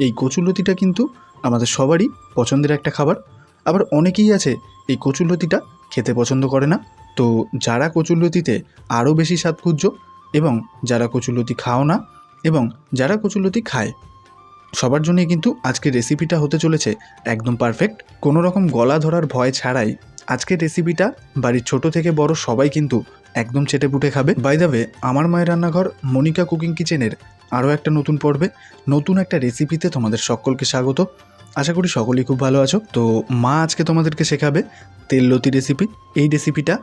এই কচুলতিটা কিন্তু আমাদের সবারই পছন্দের একটা খাবার। আবার অনেকেই আছে এই কচুলতিটা খেতে পছন্দ করে না। তো যারা কচুলতিতে আরও বেশি স্বাদ এবং যারা কচুলতি খাও না এবং যারা কচুলতি খায়, সবার জন্যই কিন্তু আজকের রেসিপিটা হতে চলেছে একদম পারফেক্ট কোনো রকম গলা ধরার ভয় ছাড়াই আজকের রেসিপিটা বাড়ির ছোট থেকে বড় সবাই কিন্তু একদম চেটে পুটে খাবে বাই আমার মায়ের রান্নাঘর মনিকা কুকিং কিচেনের আরও একটা নতুন পর্বে, নতুন একটা রেসিপিতে তোমাদের সকলকে স্বাগত। আশা করি সকলেই খুব ভালো আছো। তো মা আজকে তোমাদেরকে শেখাবে তেল লতি রেসিপি এই রেসিপিটা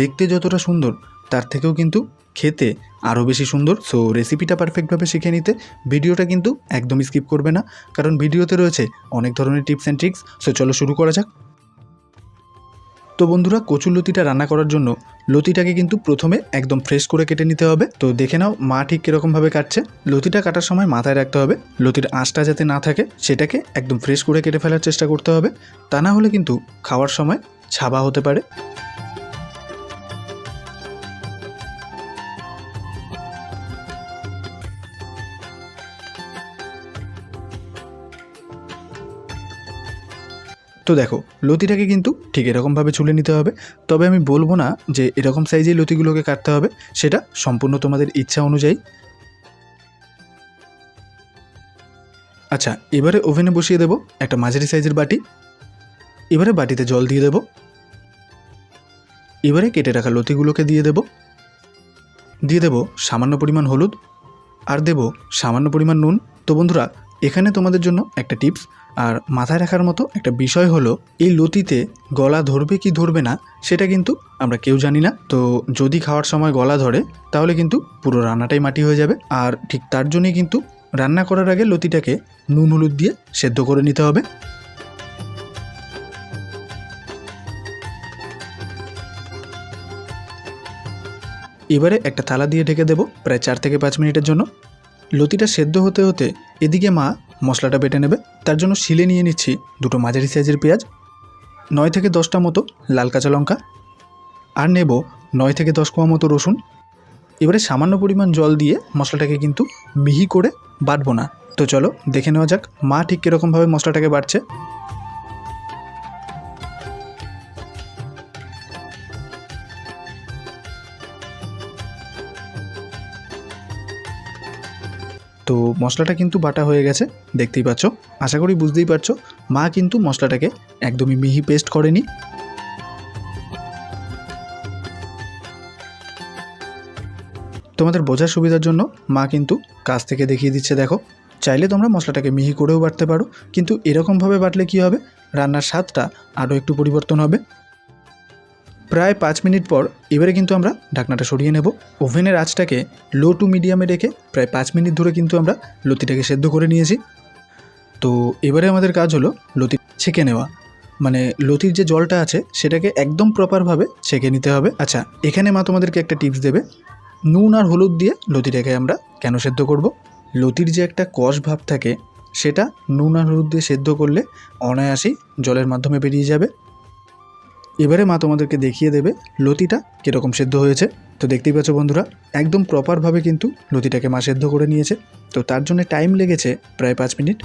দেখতে যতটা সুন্দর, তার থেকেও কিন্তু খেতে আরও বেশি সুন্দর। সো রেসিপিটা পারফেক্টভাবে শিখে নিতে ভিডিওটা কিন্তু একদমই স্কিপ করবে না। কারণ ভিডিওতে রয়েছে অনেক ধরনের টিপস অ্যান্ড ট্রিক্স সো চলো শুরু করা যাক। তো বন্ধুরা, কচুর লতিটা রান্না করার জন্য লতিটাকে কিন্তু প্রথমে একদম ফ্রেশ করে কেটে নিতে হবে। তো দেখে নাও, মা ঠিক কীরকমভাবে কাটছে। লতিটা কাটার সময় মাথায় রাখতে হবে। লতির আঁশটা যাতে না থাকে, সেটাকে একদম ফ্রেশ করে কেটে ফেলার চেষ্টা করতে হবে। তা না হলে কিন্তু খাওয়ার সময় ছাবা হতে পারে। তো দেখো, লতিটাকে কিন্তু ঠিক এরকমভাবে ছুলে নিতে হবে। তবে আমি বলব না যে এরকম সাইজেই লতিগুলোকে কাটতে হবে, সেটা সম্পূর্ণ তোমাদের ইচ্ছা অনুযায়ী। আচ্ছা এবারে ওভেনে বসিয়ে দেবো একটা মাঝারি সাইজের বাটি। এবারে বাটিতে জল দিয়ে দেবো। এবারে কেটে রাখা লতিগুলোকে দিয়ে দেবো। দিয়ে দেবো সামান্য পরিমাণ হলুদ। আর দেব সামান্য পরিমাণ নুন। তো বন্ধুরা, এখানে তোমাদের জন্য একটা টিপস আর মাথায় রাখার মতো একটা বিষয় হলো, এই লতিতে গলা ধরবে কি ধরবে না, সেটা কিন্তু আমরা কেউ জানি না। তো যদি খাওয়ার সময় গলা ধরে, তাহলে কিন্তু পুরো রান্নাটাই মাটি হয়ে যাবে। আর ঠিক তার জন্যই কিন্তু রান্না করার আগে লতিটাকে নুন হলুদ দিয়ে সেদ্ধ করে নিতে হবে। এবারে একটা থালা দিয়ে ঢেকে দেবো প্রায় চার থেকে পাঁচ মিনিটের জন্য। লতিটা সেদ্ধ হতে হতে এদিকে মা মশলাটা বেটে নেবে। তার জন্য শিলে নিয়ে নিচ্ছি দুটো মাঝারি সাইজের পেঁয়াজ, নয় থেকে দশটা মতো লাল কাঁচা লঙ্কা, আর নেব নয় থেকে দশ কোয়া মতো রসুন। এবারে সামান্য পরিমাণ জল দিয়ে মশলাটাকে কিন্তু মিহি করে বাটবো না। তো চলো দেখে নেওয়া যাক মা ঠিক কীরকমভাবে মশলাটাকে বাটছে। তো মশলাটা কিন্তু বাটা হয়ে গেছে, দেখতেই পাচ্ছ। আশা করি বুঝতেই পারছ, মা কিন্তু মশলাটাকে একদমই মিহি পেস্ট করেনি। তোমাদের বোঝার সুবিধার জন্য মা কিন্তু কাছ থেকে দেখিয়ে দিচ্ছে, দেখো। চাইলে তোমরা মশলাটাকে মিহি করেও বাটতে পারো, কিন্তু এরকমভাবে বাটলে কী হবে? রান্নার স্বাদটা আরও একটু পরিবর্তন হবে। প্রায় পাঁচ মিনিট পর এবারে কিন্তু আমরা ঢাকনাটা সরিয়ে নেব। ওভেনের আঁচটাকে লো টু মিডিয়ামে রেখে প্রায় পাঁচ মিনিট ধরে কিন্তু আমরা লতিটাকে সেদ্ধ করে নিয়েছি। তো এবারে আমাদের কাজ হলো লতি ছেঁকে নেওয়া। মানে লতির যে জলটা আছে সেটাকে একদম প্রপারভাবে ছেঁকে নিতে হবে। আচ্ছা এখানে মা তোমাদেরকে একটা টিপস দেবে। নুন আর হলুদ দিয়ে লতিটাকে আমরা কেন সেদ্ধ করব? লতির যে একটা কষ ভাব থাকে, সেটা নুন আর হলুদ দিয়ে সেদ্ধ করলে অনায়াসেই জলের মাধ্যমে বেরিয়ে যাবে। এবারে মা তোমাদেরকে দেখিয়ে দেবে লতিটা কীরকম সেদ্ধ হয়েছে। তো দেখতেই পাচ্ছ বন্ধুরা, একদম প্রপারভাবে কিন্তু লতিটাকে মা সেদ্ধ করে নিয়েছে। তো তার জন্য টাইম লেগেছে প্রায় পাঁচ মিনিট।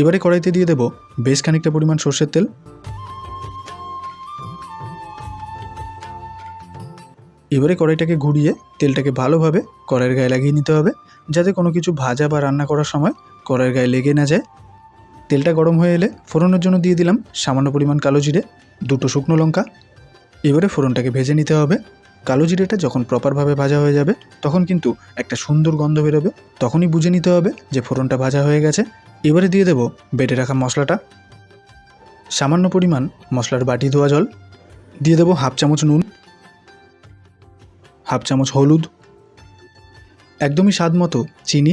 এবারে কড়াইতে দিয়ে দেবো বেশ খানিকটা পরিমাণ সর্ষের তেল। এবারে কড়াইটাকে ঘুরিয়ে তেলটাকে ভালোভাবে কড়াইয়ের গায়ে লাগিয়ে নিতে হবে, যাতে কোনো কিছু ভাজা বা রান্না করার সময় কড়াইয়ের গায়ে লেগে না যায়। তেলটা গরম হয়ে এলে ফোড়নের জন্য দিয়ে দিলাম সামান্য পরিমাণ কালো জিরে, দুটো শুকনো লঙ্কা। এবারে ফোড়নটাকে ভেজে নিতে হবে। কালো জিরেটা যখন প্রপারভাবে ভাজা হয়ে যাবে, তখন কিন্তু একটা সুন্দর গন্ধ বেরোবে, তখনই বুঝে নিতে হবে যে ফোড়নটা ভাজা হয়ে গেছে। এবারে দিয়ে দেবো বেটে রাখা মশলাটা। সামান্য পরিমাণ মশলার বাটি ধোয়া জল। দিয়ে দেবো হাফ চামচ নুন। হাফ চামচ হলুদ, একদমই স্বাদ মতো চিনি।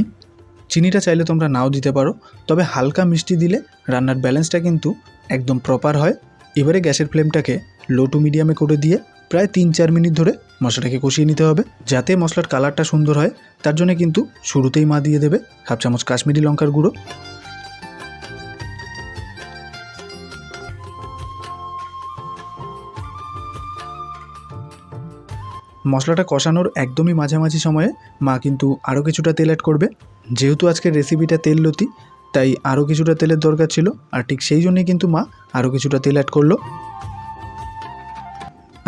চিনিটা চাইলে তোমরা নাও দিতে পারো, তবে হালকা মিষ্টি দিলে রান্নার ব্যালেন্সটা কিন্তু একদম প্রপার হয়। এবারে গ্যাসের ফ্লেমটাকে লো টু মিডিয়ামে করে দিয়ে প্রায় তিন চার মিনিট ধরে মশলাটাকে কষিয়ে নিতে হবে, যাতে মশলার কালারটা সুন্দর হয়। তার জন্য কিন্তু শুরুতেই মা দিয়ে দেবে হাফ চামচ কাশ্মীরি লঙ্কার গুঁড়ো। মশলাটা কষানোর একদমই মাঝামাঝি সময়ে মা কিন্তু আরও কিছুটা তেল অ্যাড করবে। যেহেতু আজকের রেসিপিটা তেল লতি তাই আরও কিছুটা তেলের দরকার ছিল, আর ঠিক সেই জন্যই কিন্তু মা আরও কিছুটা তেল অ্যাড করল।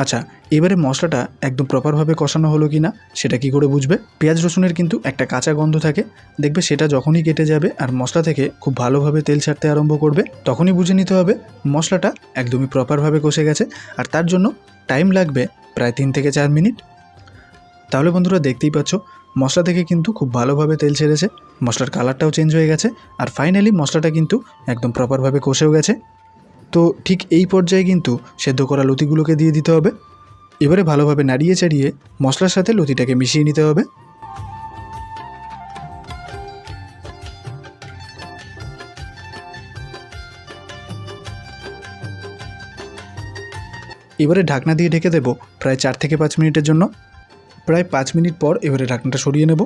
আচ্ছা এবারে মশলাটা একদম প্রপারভাবে কষানো হলো কি না সেটা কি করে বুঝবে? পেঁয়াজ রসুনের কিন্তু একটা কাঁচা গন্ধ থাকে। দেখবে সেটা যখনই কেটে যাবে আর মশলা থেকে খুব ভালোভাবে তেল ছাড়তে আরম্ভ করবে, তখনই বুঝে নিতে হবে মশলাটা একদমই প্রপারভাবে কষে গেছে। আর তার জন্য টাইম লাগবে প্রায় তিন থেকে চার মিনিট। তাহলে বন্ধুরা দেখতেই পাচ্ছ, মশলা থেকে কিন্তু খুব ভালোভাবে তেল ছেড়েছে, মশলার কালারটাও চেঞ্জ হয়ে গেছে, আর ফাইনালি মশলাটা কিন্তু একদম প্রপারভাবে কষেও গেছে। তো ঠিক এই পর্যায়ে কিন্তু সেদ্ধ করা লতিগুলোকে দিয়ে দিতে হবে। এবারে ভালোভাবে নাড়িয়ে চাড়িয়ে মশলার সাথে লতিটাকে মিশিয়ে নিতে হবে। এবারে ঢাকনা দিয়ে ঢেকে দেবো প্রায় চার থেকে পাঁচ মিনিটের জন্য। প্রায় পাঁচ মিনিট পর এবারে ঢাকনাটা সরিয়ে নেব।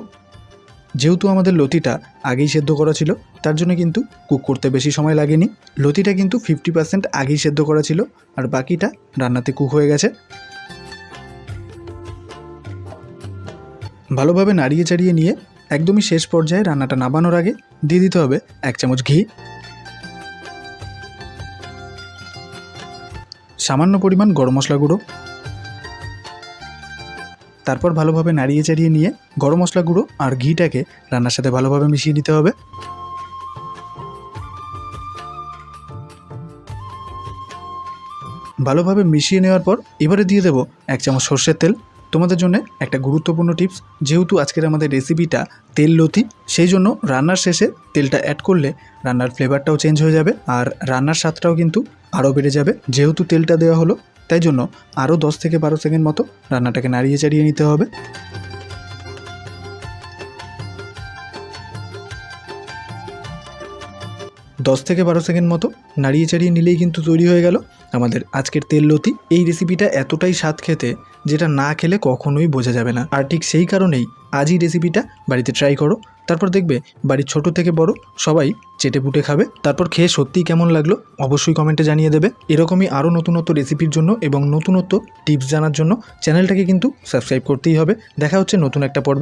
যেহেতু আমাদের লতিটা আগেই সেদ্ধ করা ছিল, তার জন্য কিন্তু কুক করতে বেশি সময় লাগেনি। লতিটা কিন্তু ফিফটি পার্সেন্ট আগেই সেদ্ধ করা ছিল আর বাকিটা রান্নাতে কুক হয়ে গেছে। ভালোভাবে নাড়িয়ে চাড়িয়ে নিয়ে একদমই শেষ পর্যায়ে রান্নাটা নামানোর আগে দিয়ে দিতে হবে এক চামচ ঘি। সামান্য পরিমাণ গরম মশলা গুঁড়ো। তারপর ভালোভাবে নাড়িয়ে চাড়িয়ে নিয়ে গরম মশলা গুঁড়ো আর ঘিটাকে রান্নার সাথে ভালোভাবে মিশিয়ে নিতে হবে। ভালোভাবে মিশিয়ে নেওয়ার পর এবারে দিয়ে দেবো এক চামচ সর্ষের তেল। তোমাদের জন্য একটা গুরুত্বপূর্ণ টিপস, যেহেতু আজকের আমাদের রেসিপিটা তেল লতি সেই জন্য রান্নার শেষে তেলটা অ্যাড করলে রান্নার ফ্লেভারটাও চেঞ্জ হয়ে যাবে আর রান্নার স্বাদটাও কিন্তু আরও বেড়ে যাবে। যেহেতু তেলটা দেওয়া হলো, তাই জন্য আরও দশ থেকে বারো সেকেন্ড মতো রান্নাটাকে নাড়িয়ে চাড়িয়ে নিতে হবে। দশ থেকে বারো সেকেন্ড মতো নাড়িয়ে চাড়িয়ে নিলেই কিন্তু তৈরি হয়ে গেল আমাদের আজকের তেল লতি। এই রেসিপিটা এতটাই স্বাদ খেতে যেটা না খেলে কখনোই বোঝা যাবে না। আর ঠিক সেই কারণেই আজই রেসিপিটা বাড়িতে ট্রাই করো। তারপর দেখবে বাড়ির ছোট থেকে বড় সবাই চেটে পুটে খাবে। তারপর খেয়ে সত্যিই কেমন লাগল অবশ্যই কমেন্টে জানিয়ে দেবে। এরকমই আরও নতুনত্ব রেসিপির জন্য এবং নতুনত্ব টিপস জানার জন্য চ্যানেলটাকে কিন্তু সাবস্ক্রাইব করতেই হবে। দেখা হচ্ছে নতুন একটা পর্বে।